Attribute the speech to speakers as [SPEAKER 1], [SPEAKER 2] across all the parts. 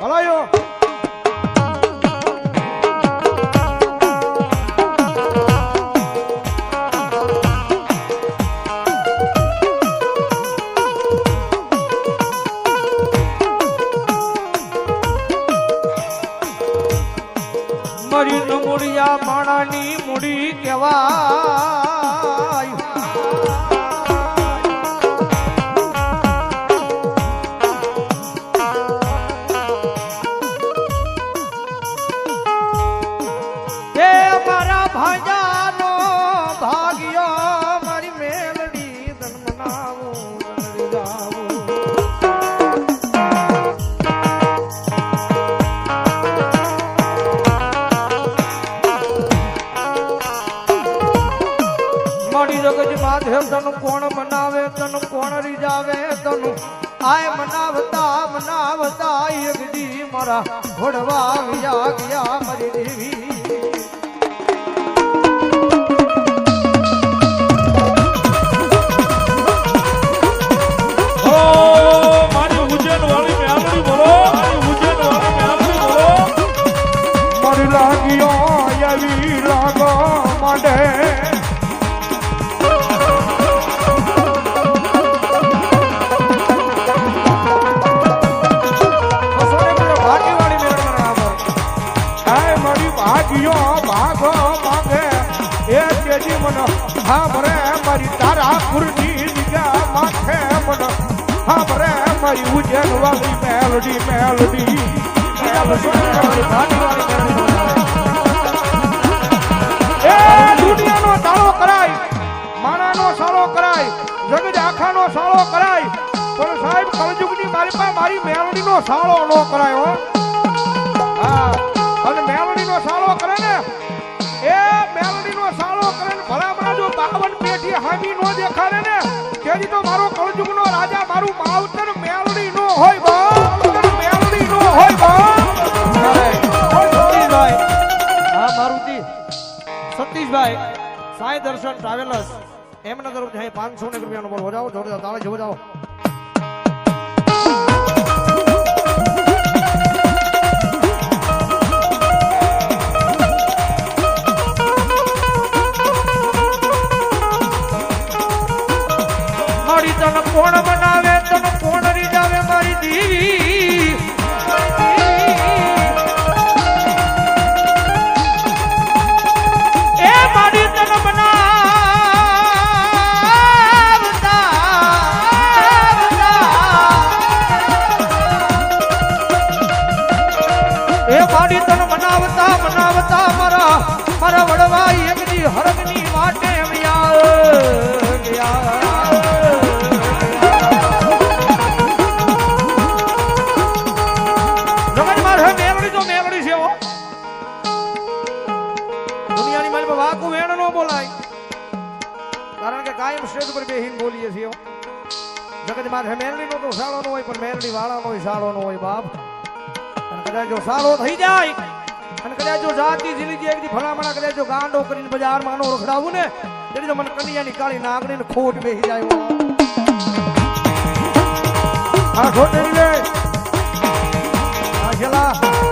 [SPEAKER 1] ભલાયો. મરી નમુડિયા માણાની મૂડી કહેવાય ઘોડવા વ્યા ગયા મરી દેવી. ભાગીઓ ભાગો માંગે એ તેજી મન, હામરે મારી તારા કુરની જગ્યા માથે મન. હામરે મારી ઉજેન વાળી મેલડી મેલડી. મેલડી. એ દુનિયાનો તાળો કરાય, માણાનો સાળો કરાય, જગજ આખાનો સાળો કરાય. પણ સાહેબ કળજુગની મારી પાસે મારી મેલડીનો સાળો ન કરાય હો. હા, અને મેલડીનો સાળો કરે ને, એ મેલડીનો સાળો કરે ને, ભલામણા જો બાવન પેઢી હામી નો દેખાડે ને, તેની તો મારો કળજુગનો રાજા, મારું માવતર મેલડી નો હોય માવતર મેલડી નો હોય
[SPEAKER 2] સતીશભાઈ, હા, મારુતિ. સતીશભાઈ, સાંઈ દર્શન ટ્રાવેલર્સ, એમના તરફથી અહીં પાંચસો ને રૂપિયાનો બોલ વજાવો જોરદાર તાળે જો વજાવો
[SPEAKER 1] કારણ કે કાયમ સ્ટેજ ઉપર બેહીને બોલીએ છીએ. જગત માથે મેલડી નો તો સાળો નો હોય, પણ મેલડી વાળા નો સાળો નો હોય બાપ અને કદાચ જો સાળો થઈ જાય, અને કદાચ જો જાતિ જીલી જાય એકદી ભલામણા, કદાચ જો ગાંડો કરીને બજારમાં નો રખડાવું ને એટલે તો મને કન્યાની કાળી નાગણી ને ખોટ બેસી જાય. આ ખોટ નહીં લે આ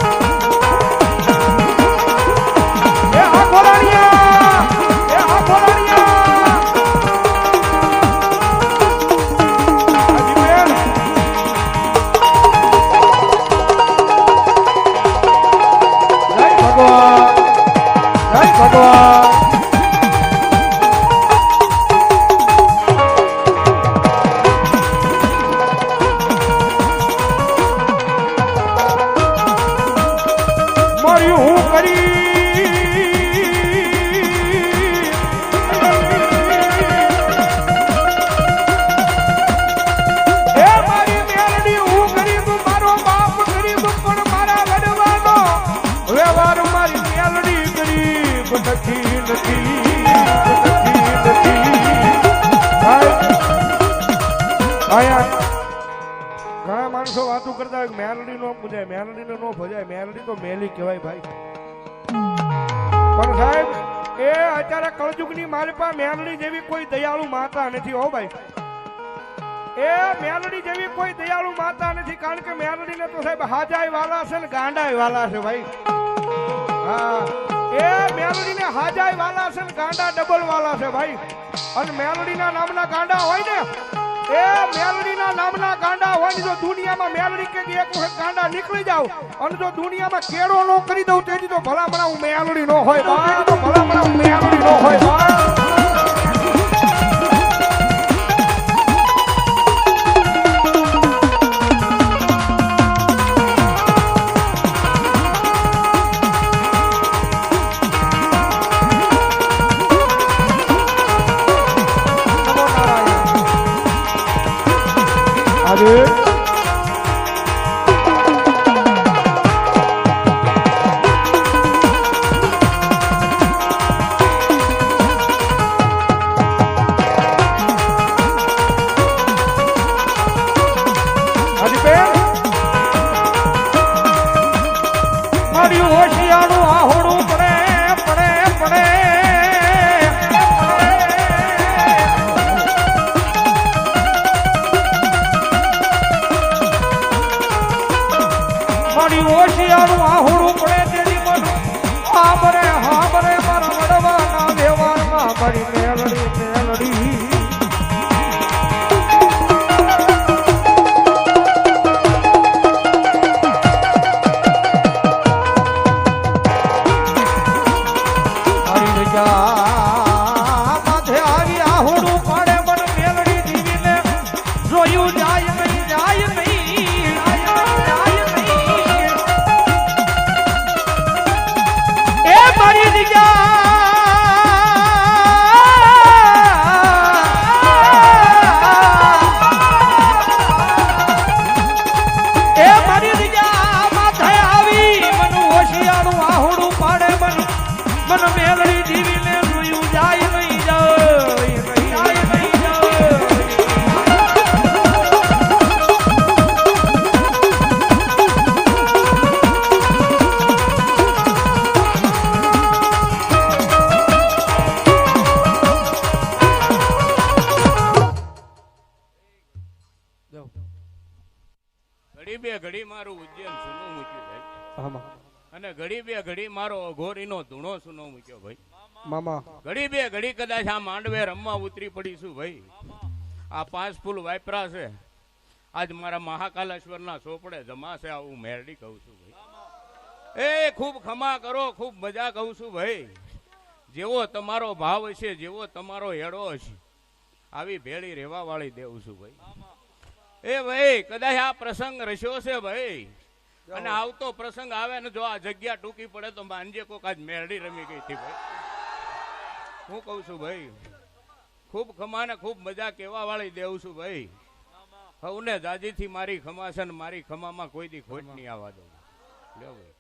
[SPEAKER 1] ઘણા માણસો વાતું કરતા હોય મેલડી નો પૂજાય, મેલડી નો નો ભજાય. મેલડી તો મેલી કહેવાય ભાઈ. પણ સાહેબ, એ અત્યારે કળજુગની મારી પાસે મેલડી જેવી કોઈ દયાળુ માતા નથી, હો ભાઈ. એ મેલડી જેવી કોઈ દયાળુ માતા નથી, કારણ કે મેલડી
[SPEAKER 2] ને તો સાહેબ હાજાય વાલા છે ને ગાંડાય વાલા છે ભાઈ. હા. એ મેલડીને હાજાય વાલા છે ને ગાંડા ડબલ વાલા છે ભાઈ. અને મેલડીના નામના ગાંડા હોય ને એ મેલડીના નામના ગાંડા હોય જો દુનિયામાં મેલડી કે એક વખત ગાંડા નીકળી જાવ અને જો દુનિયામાં કેળો નો કરી દઉં તેથી તો ભલામણા હું મેલડી નો હોય ભલામણા મેલડી નો હોય મારી હોશિયાળું આહોડું
[SPEAKER 3] અને ઘડી બે ઘડી મારો અઘોરીનો ધૂણો સુનો મૂક્યો ભાઈ?
[SPEAKER 2] મામા.
[SPEAKER 3] ઘડી બે ઘડી કદાચ આ માંડવે રમવા ઉતરી પડીશું ભાઈ. આ પાંચ ફૂલ વાપરા છે. આજ મારા મહાકાલેશ્વરના ચોપડે જમાશે આવું મેરડી કહું છું ભાઈ. એ ખૂબ ખમા કરો ખૂબ મજા કહું છું ભાઈ. જેવો તમારો ભાવ હશે જેવો તમારો હેડો હશે આવી ભેળી રહેવા વાળી દેવું છું ભાઈ. એ ભાઈ કદાચ આ પ્રસંગ રસ્યો છે ભાઈ. અને આવતો પ્રસંગ આવે ને જો આ જગ્યા ટૂંકી પડે તો માનજે કોક આજ મેરડી રમી ગઈ હતી ભાઈ. હું કહું છું ભાઈ ખૂબ ખમા ને ખૂબ મજા કેવા વાળી દેવું છું ભાઈ. હવને દાદીથી મારી ખમા છે ને મારી ખમામાં કોઈ દી ખોટ નહીં આવવા દઉં. લ્યો ભાઈ.